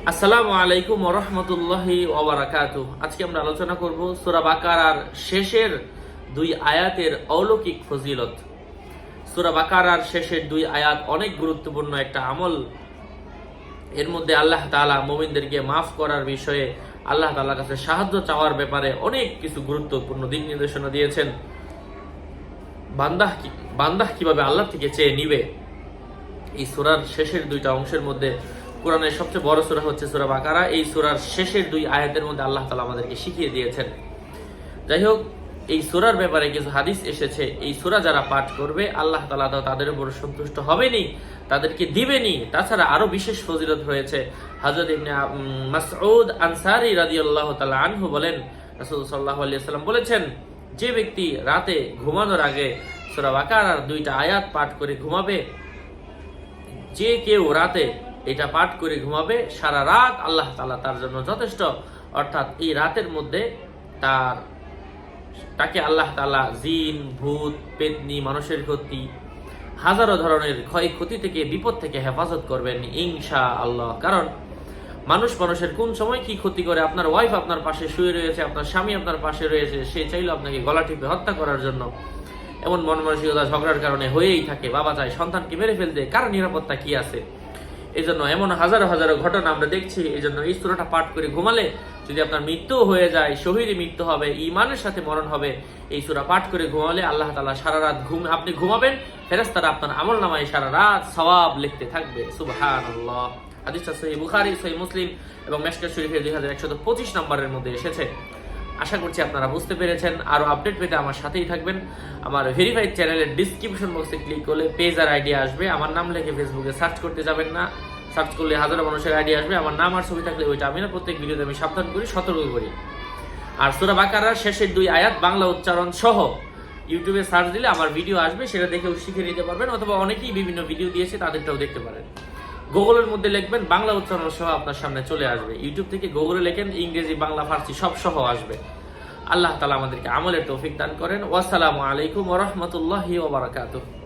আসসালামু আলাইকুম ওরহমতুল্লাহি ওবরাকাত আজকে আমরা আলোচনা করব সুরা বাকারার শেষের দুই আয়াতের অলৌকিক ফজিলত। সুরা বাকারার শেষের দুই আয়াত অনেক গুরুত্বপূর্ণ একটা আমল। এর মধ্যে আল্লাহ তাআলা মোমিনদেরকে মাফ করার বিষয়ে আল্লাহ তাআলার কাছে সাহায্য চাওয়ার ব্যাপারে অনেক কিছু গুরুত্বপূর্ণ দিক নির্দেশনা দিয়েছেন। বান্দাহ বান্দাহ কীভাবে আল্লাহ থেকে চেয়ে নিবে? এই সুরার শেষের দুইটা অংশের মধ্যে কোরআনের সবচেয়ে বড় সূরা হচ্ছে সূরা বাকারা। এই সূরার শেষের দুই আয়াতের মধ্যে আল্লাহ তালা আমাদেরকে শিখিয়ে দিয়েছেন। যাই হোক, এই সূরার ব্যাপারে কিছু হাদিস এসেছে। এই সূরা যারা পাঠ করবে, আল্লাহ তালা তাদের উপর সন্তুষ্ট হবেনি তাদেরকে দিবেনি তাছাড়া আরও বিশেষ ফজিলত রয়েছে। হযরত ইবনে মাসউদ আনসারী রাদিয়াল্লাহু তাআলা আনহু বলেন, রাসূল সাল্লাল্লাহু আলাইহি সাল্লাম বলেছেন, যে ব্যক্তি রাতে ঘুমানোর আগে সূরা বাকারার দুইটা আয়াত পাঠ করে ঘুমাবে, যে কেউ রাতে এটা পাঠ করে ঘুমাবে, সারা রাত আল্লাহ তাআলা তার জন্য যথেষ্ট। অর্থাৎ এই রাতের মধ্যে তার, তাকে আল্লাহ তাআলা জিন, ভূত, পেতনি, মানুষের ক্ষতি, হাজারো ধরনের ক্ষয়ক্ষতি থেকে, বিপদ থেকে হেফাজত করবেন ইনশা আল্লাহ কারণ মানুষ মানুষের কোন সময় কি ক্ষতি করে? আপনার ওয়াইফ আপনার পাশে শুয়ে রয়েছে, আপনার স্বামী আপনার পাশে রয়েছে, সে চাইলো আপনাকে গলা টিপে হত্যা করার জন্য। এমন মন মানসিকতা ঝগড়ার কারণে হয়েই থাকে, বাবা চায় সন্তানকে মেরে ফেলতে। কার নিরাপত্তা কি আছে? এই জন্য এমন হাজারো হাজারো ঘটনা আমরা দেখছি এই জন্য এই সূরাটা পাঠ করে ঘুমালে যদি আপনার মৃত্যু হয়ে যায় শহীদে মৃত্যু হবে ইমানের সাথে মরণ হবে, এই সুরা পাঠ করে ঘুমালে আল্লাহ তালা সারা রাত ঘুম, আপনি ঘুমাবেন, ফেরেশতারা আপনার আমল নামায় সারা রাত সওয়াব লিখতে থাকবে। সুবহানাল্লাহ। হাদিসটা সহিহ বুখারী সহিহ মুসলিম এবং মেশকাত শরীফের দুই হাজার একশত পঁচিশ নম্বরের মধ্যে এসেছে। আশা করছি আপনারা বুঝতে পেরেছেন। আরও আপডেট পেতে আমার সাথেই থাকবেন। আমার ভেরিফাইড চ্যানেলের ডিসক্রিপশন বক্সে ক্লিক করলে পেজ আর আইডিয়া আসবে। আমার নাম লেখে ফেসবুকে সার্চ করতে যাবেন না। সার্চ করলে হাজারো মানুষের আইডিয়া আসবে। আমার নাম আর ছবি থাকলে ওইটা আমি না, প্রত্যেক ভিডিওতে আমি সাবধান করি, সতর্ক করি। আর সুরা বাকারার শেষের দুই আয়াত বাংলা উচ্চারণ সহ ইউটিউবে সার্চ দিলে আমার ভিডিও আসবে, সেটা দেখেও শিখে নিতে পারবেন অথবা অনেকেই বিভিন্ন ভিডিও দিয়েছে, তাদেরটাও দেখতে পারেন। গুগলের মধ্যে লিখবেন, বাংলা উচ্চারণ সহ আপনার সামনে চলে আসবে। ইউটিউব থেকে গুগলে লেখেন, ইংরেজি, বাংলা, ফার্সি সব সহ আসবে। আল্লাহ তালা আমাদেরকে আমলের তৌফিক দান করেন। ওয়াসালামু আলাইকুম ওরহমতুল্লাহি ওবরাকাতুহ